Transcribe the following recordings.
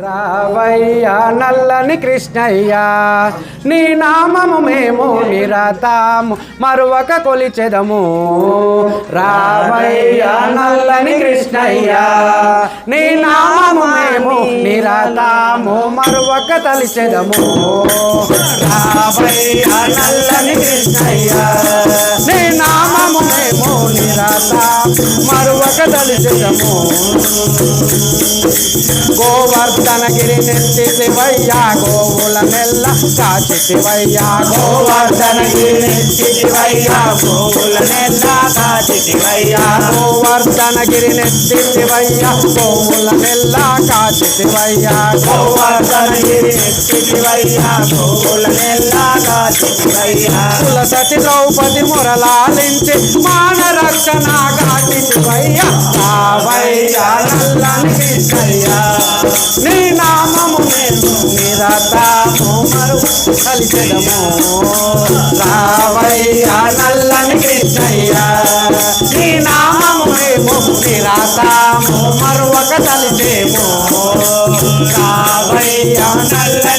రావయ్యా నల్లని కృష్ణయ్య నీ నామము మేము నిరతాము మరువక కొలిచెదము. రావయ్యా నల్లని కృష్ణయ్యా నీ నామము మేము నిరతాము మరువక తలిచెదము. రావయ్యా నల్లని కృష్ణయ్యా. మరువక తలిచెదము నెత్తి నెత్తివయ్యా గోవుల నెల్ల కాచి శివయ్య గోవర్ధన గిరి నెత్తి నెత్తివయ్యా గోవుల నెల్ల కాచి శివయ్య గోవర్ధన గిరి నెత్తి నెత్తివయ్యా గోవుల నెల్ల కాచి శివయ్య గోవర్ధన గిరి నెత్తి నెత్తివయ్యా గోవుల నెల్ల కాచి కాచితివయ్యా కులసతి ద్రౌపది మురళాలించి మాన రక్షణ కాచితివయ్యా రావయ్యా నల్లని కృష్ణయ్యా నీ నామము నేను నిరతాము మరు కలిసెదము రావయ్యా నల్లని కృష్ణయ్యా నీ నామము మేము నిరతాము మరువక తలిసేము రావయ్యా నల్లని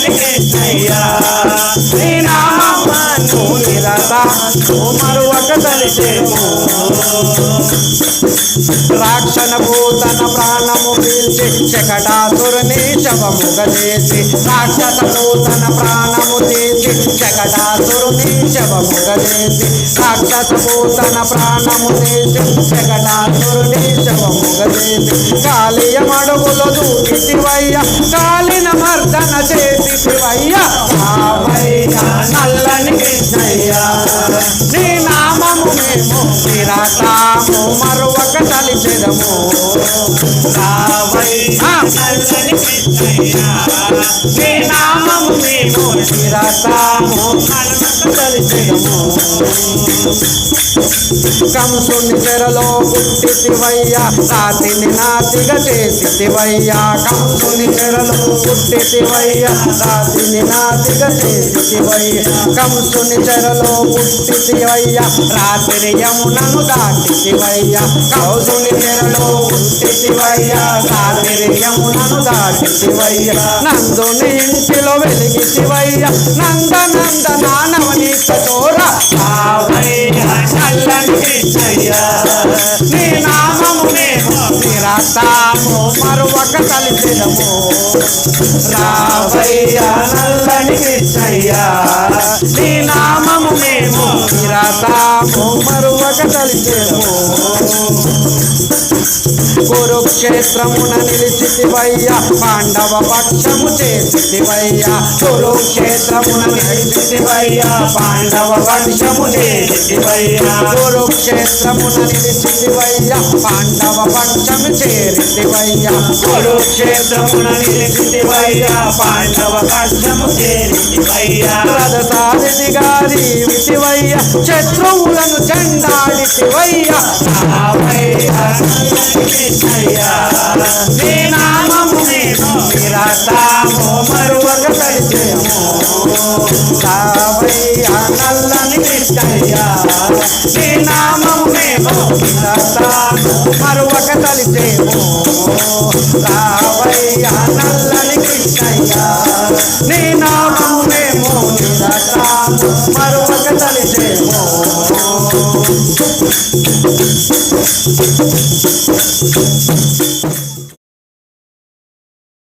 మరువక తలిసేము రాక్షణ భూతన ప్రాణము పీల్చి చకటాసురుని శవముగ చేసి రాక్షస భూతన ప్రాణము తీసి చకటాసురుని శవముగ చేసి రాక్షస భూతన ప్రాణము తీసి చకటాసురుని శవముగ చేసి కాళీయ మడుగులో దూకితివయ్య కాలిన మర్దన చేసి శివయ్య నామము మేము నిరతాము మరువక తలిచెదము నీ నామము మేము నిరతాము మరువక తలిచెదము కంసుని చెరలో పుట్టితివయ్యా రాతిని నాతిగా చేసితివయ్యా కంసుని చెరలో పుట్టితివయ్యా రాతిని నాతిగా చేసితివయ్యా కంసుని చెరలో పుట్టితివయ్యా రాత్రి యమునను దాటితివయ్యా కంసుని చెరలో పుట్టితివయ్యా రాత్రి యమునను దాటితివయ్యా నందుని ఇంటిలో వెలిగి శివయ్య. నంద నంద నానవనీక చోర రావయ్యా నీ నామము మేము నిరతాము మరువక కలిసిదము రావయ్యా నల్లని కృష్ణయ్యా నీ నామము మేము నిరతాము మరువక కలిసిదము కురుక్షేత్రమున నిలిచితివయ్యా పాండవ పక్షము చేసితివయ్యా కురుక్షేత్రమున నిలిచితివయ్యా పాండవ పక్షము చేసితివయ్యా. కురుక్షేత్రమున నిలిచితివయ్యా పాండవ పక్షము చేరితివయ్యా. కురుక్షేత్రమున నిలిచితివయ్యా పాండవ పక్షము చేరితివయ్యా. రథసారిని గారి విటివయ్యా శత్రువు చెండాడితివయ్యా రావయ్యా నల్లని కృష్ణయ్యా నీ నామము మేము నిరతాము మరువక కలిసేము. రావయ్యా నల్లని కృష్ణయ్యా. నీ నామము మేము నిరతాము మరువక కలిసేము. రావయ్యా నల్లని కృష్ణయ్యా. నీ నామము మేము నిరతాము మరువక రావయ్యా